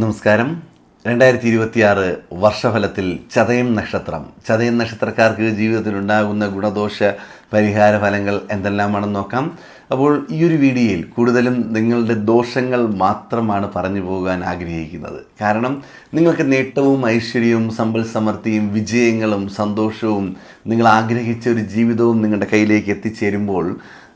നമസ്കാരം. രണ്ടായിരത്തി ഇരുപത്തിയാറ് വർഷഫലത്തിൽ ചതയം നക്ഷത്രം. ചതയം നക്ഷത്രക്കാർക്ക് ജീവിതത്തിൽ ഉണ്ടാകുന്ന ഗുണദോഷ പരിഹാര ഫലങ്ങൾ എന്തെല്ലാമാണെന്ന് നോക്കാം. അപ്പോൾ ഈ ഒരു വീഡിയോയിൽ കൂടുതലും നിങ്ങളുടെ ദോഷങ്ങൾ മാത്രമാണ് പറഞ്ഞു പോകാൻ ആഗ്രഹിക്കുന്നത്. കാരണം നിങ്ങൾക്ക് നേട്ടവും ഐശ്വര്യവും സമ്പൽ സമൃദ്ധിയും വിജയങ്ങളും സന്തോഷവും നിങ്ങൾ ആഗ്രഹിച്ച ഒരു ജീവിതവും നിങ്ങളുടെ കയ്യിലേക്ക് എത്തിച്ചേരുമ്പോൾ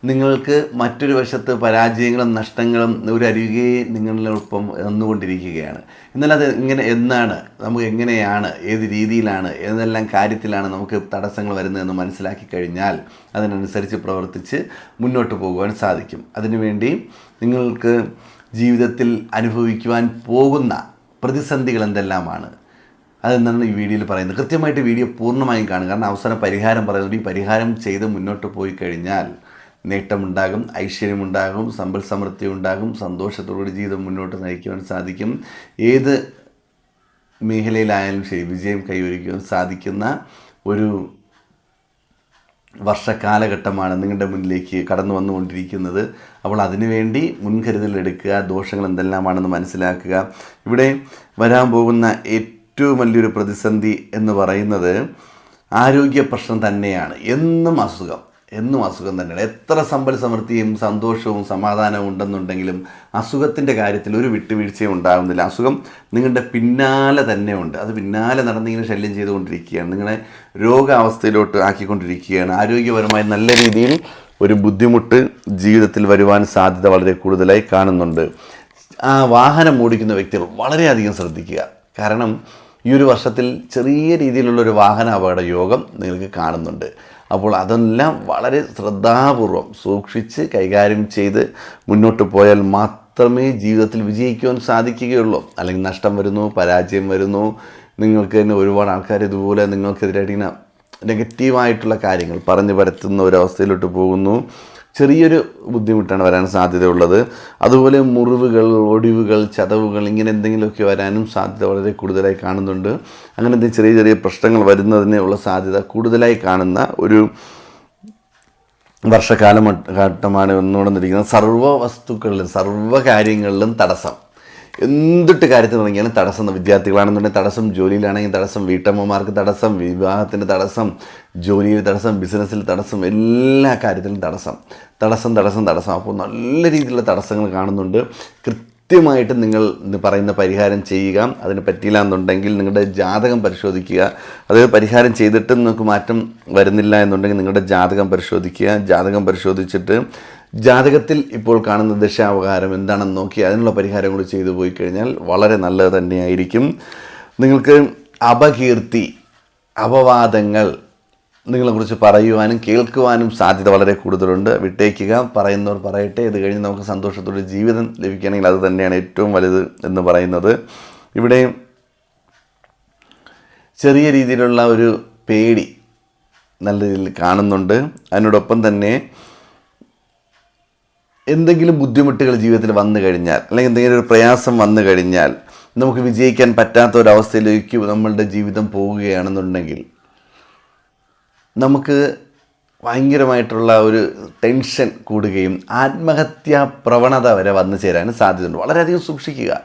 നിങ്ങൾക്ക് മറ്റൊരു വശത്ത് പരാജയങ്ങളും നഷ്ടങ്ങളും ഒരു അരികെ നിങ്ങളിലൊപ്പം വന്നുകൊണ്ടിരിക്കുകയാണ് എന്നാൽ അത് ഇങ്ങനെ എന്നാണ് നമുക്ക് എങ്ങനെയാണ് ഏത് രീതിയിലാണ് ഏതെല്ലാം കാര്യത്തിലാണ് നമുക്ക് തടസ്സങ്ങൾ വരുന്നതെന്ന് മനസ്സിലാക്കി കഴിഞ്ഞാൽ അതിനനുസരിച്ച് പ്രവർത്തിച്ച് മുന്നോട്ട് പോകുവാൻ സാധിക്കും. അതിനുവേണ്ടി നിങ്ങൾക്ക് ജീവിതത്തിൽ അനുഭവിക്കുവാൻ പോകുന്ന പ്രതിസന്ധികൾ എന്തെല്ലാമാണ്? അതെന്നാണ് ഈ വീഡിയോയിൽ പറയുന്നത്. കൃത്യമായിട്ട് വീഡിയോ പൂർണമായും കാണുക കാരണം അവസാന പരിഹാരം പറയുന്നുണ്ട് ഈ പരിഹാരം ചെയ്ത് മുന്നോട്ട് പോയി കഴിഞ്ഞാൽ നേട്ടമുണ്ടാകും ഐശ്വര്യമുണ്ടാകും സമ്പൽ സമൃദ്ധി ഉണ്ടാകും സന്തോഷത്തോടുകൂടി ജീവിതം മുന്നോട്ട് നയിക്കുവാൻ സാധിക്കും. ഏത് മേഖലയിലായാലും ശരി വിജയം കൈവരിക്കുവാൻ സാധിക്കുന്ന ഒരു വർഷകാലഘട്ടമാണ് നിങ്ങളുടെ മുന്നിലേക്ക് കടന്നു വന്നുകൊണ്ടിരിക്കുന്നത്. അപ്പോൾ അതിനുവേണ്ടി മുൻകരുതൽ എടുക്കുക ദോഷങ്ങൾ എന്തെല്ലാമാണെന്ന് മനസ്സിലാക്കുക. ഇവിടെ വരാൻ പോകുന്ന ഏറ്റവും വലിയൊരു പ്രതിസന്ധി എന്ന് പറയുന്നത് ആരോഗ്യ പ്രശ്നം തന്നെയാണ്. എന്നും അസുഖം. എന്നും അസുഖം തന്നെയാണ്. എത്ര സമ്പൽ സമൃദ്ധിയും സന്തോഷവും സമാധാനവും ഉണ്ടെന്നുണ്ടെങ്കിലും അസുഖത്തിന്റെ കാര്യത്തിൽ ഒരു വിട്ടുവീഴ്ചയും ഉണ്ടാകുന്നില്ല. അസുഖം നിങ്ങളുടെ പിന്നാലെ തന്നെ ഉണ്ട്. അത് പിന്നാലെ നടന്നിങ്ങനെ ശല്യം ചെയ്തുകൊണ്ടിരിക്കുകയാണ്. നിങ്ങളെ രോഗാവസ്ഥയിലോട്ട് ആക്കിക്കൊണ്ടിരിക്കുകയാണ്. ആരോഗ്യപരമായി നല്ല രീതിയിൽ ഒരു ബുദ്ധിമുട്ട് ജീവിതത്തിൽ വരുവാൻ സാധ്യത വളരെ കൂടുതലായി കാണുന്നുണ്ട്. ആ വാഹനം ഓടിക്കുന്ന വ്യക്തികൾ വളരെയധികം ശ്രദ്ധിക്കുക. കാരണം ഈ ഒരു വർഷത്തിൽ ചെറിയ രീതിയിലുള്ള ഒരു വാഹന അപകട യോഗം നിങ്ങൾക്ക് കാണുന്നുണ്ട്. അപ്പോൾ അതെല്ലാം വളരെ ശ്രദ്ധാപൂർവം സൂക്ഷിച്ച് കൈകാര്യം ചെയ്ത് മുന്നോട്ട് പോയാൽ മാത്രമേ ജീവിതത്തിൽ വിജയിക്കുവാൻ സാധിക്കുകയുള്ളൂ. അല്ലെങ്കിൽ നഷ്ടം വരുന്നു പരാജയം വരുന്നു. നിങ്ങൾക്ക് തന്നെ ഒരുപാട് ആൾക്കാർ ഇതുപോലെ നിങ്ങൾക്കെതിരായിട്ട് ഇങ്ങനെ നെഗറ്റീവായിട്ടുള്ള കാര്യങ്ങൾ പറഞ്ഞു പരത്തുന്ന ഒരവസ്ഥയിലോട്ട് പോകുന്നു. ചെറിയൊരു ബുദ്ധിമുട്ടാണ് വരാൻ സാധ്യതയുള്ളത്. അതുപോലെ മുറിവുകൾ ഒടിവുകൾ ചതവുകൾ ഇങ്ങനെ എന്തെങ്കിലുമൊക്കെ വരാനും സാധ്യത വളരെ കൂടുതലായി കാണുന്നുണ്ട്. അങ്ങനെ എന്തെങ്കിലും ചെറിയ ചെറിയ പ്രശ്നങ്ങൾ വരുന്നതിനുള്ള സാധ്യത കൂടുതലായി കാണുന്ന ഒരു വർഷകാലം ഘട്ടമാണ് വന്നുകൊണ്ടിരിക്കുന്നത്. സർവ വസ്തുക്കളിലും സർവ കാര്യങ്ങളിലും തടസ്സം. എന്തിട്ട് കാര്യത്തിൽ തുടങ്ങിയാലും തടസ്സം വിദ്യാർത്ഥികളാണെന്നുണ്ടെങ്കിൽ തടസ്സം ജോലിയിലാണെങ്കിൽ തടസ്സം വീട്ടമ്മമാർക്ക് തടസ്സം വിവാഹത്തിന് തടസ്സം ജോലിയിൽ തടസ്സം ബിസിനസ്സിൽ തടസ്സം എല്ലാ കാര്യത്തിലും തടസ്സം. തടസ്സം തടസ്സം തടസ്സം. അപ്പോൾ നല്ല രീതിയിലുള്ള തടസ്സങ്ങൾ കാണുന്നുണ്ട്. കൃത്യമായിട്ട് നിങ്ങൾ പറയുന്ന പരിഹാരം ചെയ്യുക അതിന് പറ്റിയില്ല എന്നുണ്ടെങ്കിൽ നിങ്ങളുടെ ജാതകം പരിശോധിക്കുക. അത് പരിഹാരം ചെയ്തിട്ടും നിങ്ങൾക്ക് മാറ്റം വരുന്നില്ല എന്നുണ്ടെങ്കിൽ നിങ്ങളുടെ ജാതകം പരിശോധിക്കുക. ജാതകം പരിശോധിച്ചിട്ട് ജാതകത്തിൽ ഇപ്പോൾ കാണുന്ന ദശാവകാരം എന്താണെന്ന് നോക്കി അതിനുള്ള പരിഹാരം കൂടി ചെയ്തു പോയി കഴിഞ്ഞാൽ വളരെ നല്ലത് തന്നെയായിരിക്കും. നിങ്ങൾക്ക് അപകീർത്തി അപവാദങ്ങൾ നിങ്ങളെക്കുറിച്ച് പറയുവാനും കേൾക്കുവാനും സാധ്യത വളരെ കൂടുതലുണ്ട്. വിട്ടേക്കുക പറയുന്നവർ പറയട്ടെ. ഇത് കഴിഞ്ഞ് നമുക്ക് സന്തോഷത്തോടെ ജീവിതം ലഭിക്കുകയാണെങ്കിൽ അത് തന്നെയാണ് ഏറ്റവും വലുത് എന്ന് പറയുന്നത്. ഇവിടെ ചെറിയ രീതിയിലുള്ള ഒരു പേടി നല്ല രീതിയിൽ കാണുന്നുണ്ട്. അതിനോടൊപ്പം തന്നെ എന്തെങ്കിലും ബുദ്ധിമുട്ടുകൾ ജീവിതത്തിൽ വന്നു കഴിഞ്ഞാൽ അല്ലെങ്കിൽ എന്തെങ്കിലും ഒരു പ്രയാസം വന്നു കഴിഞ്ഞാൽ നമുക്ക് വിജയിക്കാൻ പറ്റാത്ത ഒരവസ്ഥയിലേക്ക് നമ്മളുടെ ജീവിതം പോവുകയാണെന്നുണ്ടെങ്കിൽ നമുക്ക് ഭയങ്കരമായിട്ടുള്ള ഒരു ടെൻഷൻ കൂടുകയും ആത്മഹത്യാ പ്രവണത വരെ വന്നു ചേരാനും സാധ്യതയുണ്ട്. വളരെയധികം സൂക്ഷിക്കുക.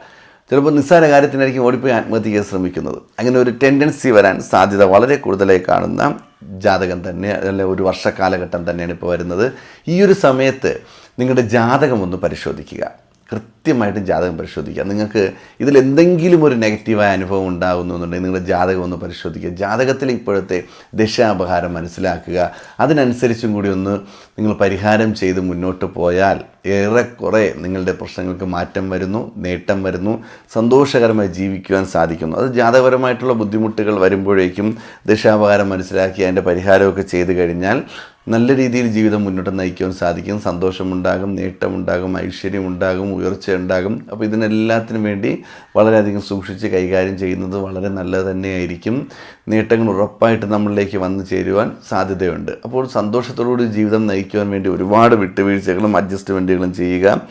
ചിലപ്പോൾ നിസ്സാര കാര്യത്തിനായിരിക്കും ഓടിപ്പോയി ആത്മഹത്യയ്ക്ക് ശ്രമിക്കുന്നത്. അങ്ങനെ ഒരു ടെൻഡൻസി വരാൻ സാധ്യത വളരെ കൂടുതലായി കാണുന്ന ജാതകം തന്നെ അല്ലെ ഒരു വർഷക്കാലഘട്ടം തന്നെയാണ് ഇപ്പോൾ വരുന്നത്. ഈ ഒരു സമയത്ത് നിങ്ങളുടെ ജാതകം ഒന്ന് പരിശോധിക്കുക. കൃത്യമായിട്ടും ജാതകം പരിശോധിക്കുക. നിങ്ങൾക്ക് ഇതിൽ എന്തെങ്കിലും ഒരു നെഗറ്റീവായ അനുഭവം ഉണ്ടാകുന്നു എന്നുണ്ടെങ്കിൽ നിങ്ങളുടെ ജാതകം ഒന്ന് പരിശോധിക്കുക. ജാതകത്തിൽ ഇപ്പോഴത്തെ ദശാപഹാരം മനസ്സിലാക്കുക. അതിനനുസരിച്ചും കൂടി ഒന്ന് നിങ്ങൾ പരിഹാരം ചെയ്ത് മുന്നോട്ട് പോയാൽ ഏറെക്കുറെ നിങ്ങളുടെ പ്രശ്നങ്ങൾക്ക് മാറ്റം വരുന്നു നേട്ടം വരുന്നു സന്തോഷകരമായി ജീവിക്കുവാൻ സാധിക്കുന്നു. അത് ജാതകപരമായിട്ടുള്ള ബുദ്ധിമുട്ടുകൾ വരുമ്പോഴേക്കും ദശാപഹാരം മനസ്സിലാക്കി അതിന്റെ പരിഹാരമൊക്കെ ചെയ്ത് കഴിഞ്ഞാൽ നല്ല രീതിയിൽ ജീവിതം മുന്നോട്ട് നയിക്കുവാൻ സാധിക്കും. സന്തോഷമുണ്ടാകും നേട്ടമുണ്ടാകും ഐശ്വര്യമുണ്ടാകും ഉയർച്ച ഉണ്ടാകും അപ്പോൾ ഇതിനെല്ലാത്തിനും വേണ്ടി വളരെയധികം സൂക്ഷിച്ച് കൈകാര്യം ചെയ്യുന്നത് വളരെ നല്ലത് തന്നെയായിരിക്കും. നേട്ടങ്ങൾ ഉറപ്പായിട്ട് നമ്മളിലേക്ക് വന്നു ചേരുവാൻ സാധ്യതയുണ്ട്. അപ്പോൾ സന്തോഷത്തോടുകൂടി ജീവിതം നയിക്കുവാൻ വേണ്ടി ഒരുപാട് വിട്ടുവീഴ്ചകളും അഡ്ജസ്റ്റ്മെന്റുകളും ചെയ്യുക.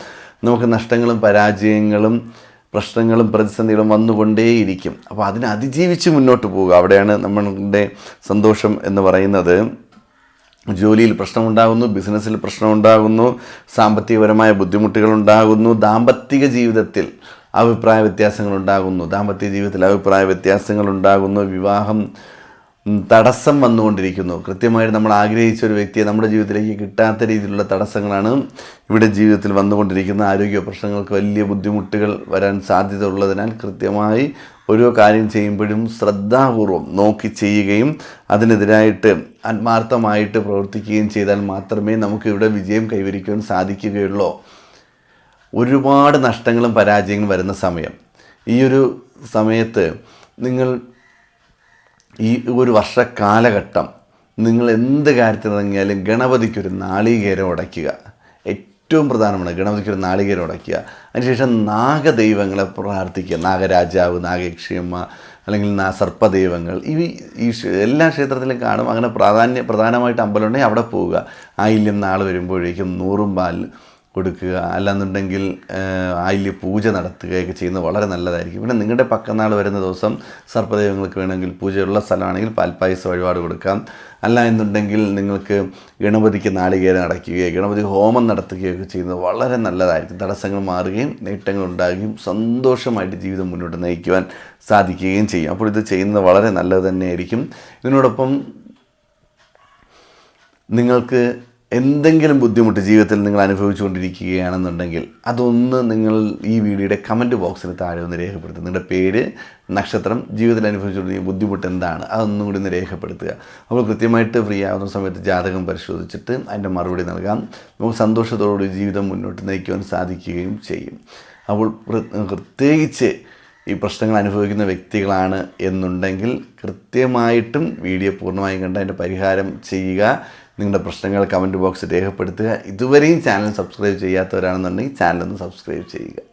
നമുക്ക് നഷ്ടങ്ങളും പരാജയങ്ങളും പ്രശ്നങ്ങളും പ്രതിസന്ധികളും വന്നുകൊണ്ടേയിരിക്കും. അപ്പോൾ അതിനെ അതിജീവിച്ച് മുന്നോട്ട് പോവുക. അവിടെയാണ് നമ്മളുടെ സന്തോഷം എന്ന് പറയുന്നത്. ജോലിയിൽ പ്രശ്നമുണ്ടാകുന്നു ബിസിനസ്സിൽ പ്രശ്നമുണ്ടാകുന്നു സാമ്പത്തികപരമായ ബുദ്ധിമുട്ടുകൾ ഉണ്ടാകുന്നു ദാമ്പത്തിക ജീവിതത്തിൽ അഭിപ്രായ വ്യത്യാസങ്ങൾ ഉണ്ടാകുന്നു ദാമ്പത്യ ജീവിതത്തിൽ അഭിപ്രായ വ്യത്യാസങ്ങൾ ഉണ്ടാകുന്നു വിവാഹം തടസ്സം വന്നുകൊണ്ടിരിക്കുന്നു. കൃത്യമായിട്ട് നമ്മൾ ആഗ്രഹിച്ച ഒരു വ്യക്തിയെ നമ്മുടെ ജീവിതത്തിലേക്ക് കിട്ടാത്ത രീതിയിലുള്ള തടസ്സങ്ങളാണ് ഇവിടെ ജീവിതത്തിൽ വന്നുകൊണ്ടിരിക്കുന്ന. ആരോഗ്യ പ്രശ്നങ്ങൾക്ക് വലിയ ബുദ്ധിമുട്ടുകൾ വരാൻ സാധ്യത ഉള്ളതിനാൽ കൃത്യമായി ഓരോ കാര്യം ചെയ്യുമ്പോഴും ശ്രദ്ധാപൂർവം നോക്കി ചെയ്യുകയും അതിനെതിരായിട്ട് ആത്മാർത്ഥമായിട്ട് പ്രവർത്തിക്കുകയും ചെയ്താൽ മാത്രമേ നമുക്ക് ഇവിടെ വിജയം കൈവരിക്കുവാൻ സാധിക്കുകയുള്ളൂ. ഒരുപാട് നഷ്ടങ്ങളും പരാജയങ്ങളും വരുന്ന സമയം. ഈ ഒരു സമയത്ത് നിങ്ങൾ ഈ ഒരു വർഷ കാലഘട്ടം നിങ്ങൾ എന്ത് കാര്യത്തിനിറങ്ങിയാലും ഗണപതിക്കൊരു നാളികേരം ഉടയ്ക്കുക. ഏറ്റവും പ്രധാനമാണ് ഗണപതിക്കൊരു നാളികേരം ഉടയ്ക്കുക. അതിനുശേഷം നാഗദൈവങ്ങളെ പ്രാർത്ഥിക്കുക. നാഗരാജാവ് നാഗയക്ഷിയമ്മ അല്ലെങ്കിൽ നാ സർപ്പദൈവങ്ങൾ. ഇവ ഈ എല്ലാ ക്ഷേത്രത്തിലും കാണും. അങ്ങനെ പ്രാധാന്യ പ്രധാനമായിട്ട് അമ്പലമുണ്ടെങ്കിൽ അവിടെ പോവുക. ആയില്യം നാൾ വരുമ്പോഴേക്കും നൂറും പാൽ കൊടുക്കുക അല്ലാന്നുണ്ടെങ്കിൽ ആയില്യ പൂജ നടത്തുകയൊക്കെ ചെയ്യുന്നത് വളരെ നല്ലതായിരിക്കും. പിന്നെ നിങ്ങളുടെ പക്കനാൾ വരുന്ന ദിവസം സർപ്പദൈവങ്ങൾക്ക് വേണമെങ്കിൽ പൂജയുള്ള സ്ഥലമാണെങ്കിൽ പാൽപ്പായസ വഴിപാട് കൊടുക്കാം. അല്ല എന്നുണ്ടെങ്കിൽ നിങ്ങൾക്ക് ഗണപതിക്ക് നാളികേരം അടയ്ക്കുകയോ ഗണപതി ഹോമം നടത്തുകയൊക്കെ ചെയ്യുന്നത് വളരെ നല്ലതായിരിക്കും. തടസ്സങ്ങൾ മാറുകയും നേട്ടങ്ങൾ ഉണ്ടാകുകയും സന്തോഷമായിട്ട് ജീവിതം മുന്നോട്ട് നയിക്കുവാൻ സാധിക്കുകയും ചെയ്യും. അപ്പോൾ ഇത് ചെയ്യുന്നത് വളരെ നല്ലത് തന്നെയായിരിക്കും. ഇതിനോടൊപ്പം നിങ്ങൾക്ക് എന്തെങ്കിലും ബുദ്ധിമുട്ട് ജീവിതത്തിൽ നിങ്ങൾ അനുഭവിച്ചുകൊണ്ടിരിക്കുകയാണെന്നുണ്ടെങ്കിൽ അതൊന്ന് നിങ്ങൾ ഈ വീഡിയോയുടെ കമന്റ് ബോക്സിൽ താഴെ ഒന്ന് രേഖപ്പെടുത്തുക. നിങ്ങളുടെ പേര് നക്ഷത്രം ജീവിതത്തിൽ അനുഭവിച്ചുകൊണ്ടിരിക്കുന്ന ബുദ്ധിമുട്ട് എന്താണ്? അതൊന്നും കൂടി ഒന്ന് രേഖപ്പെടുത്തുക. അപ്പോൾ കൃത്യമായിട്ട് ഫ്രീ ആവുന്ന സമയത്ത് ജാതകം പരിശോധിച്ചിട്ട് അതിന്റെ മറുപടി നൽകാം. നമുക്ക് സന്തോഷത്തോടുകൂടി ജീവിതം മുന്നോട്ട് നയിക്കുവാൻ സാധിക്കുകയും ചെയ്യും. അപ്പോൾ പ്രത്യേകിച്ച് ഈ പ്രശ്നങ്ങൾ അനുഭവിക്കുന്ന വ്യക്തികളാണ് എന്നുണ്ടെങ്കിൽ കൃത്യമായിട്ടും വീഡിയോ പൂർണമായും കണ്ട് അതിന്റെ പരിഹാരം ചെയ്യുക. നിങ്ങളുടെ പ്രശ്നങ്ങൾ കമന്റ് ബോക്സിൽ രേഖപ്പെടുത്തുക. ഇതുവരെയും ചാനൽ സബ്സ്ക്രൈബ് ചെയ്യാത്തവരാണെന്നുണ്ടെങ്കിൽ ചാനലൊന്ന് സബ്സ്ക്രൈബ് ചെയ്യുക.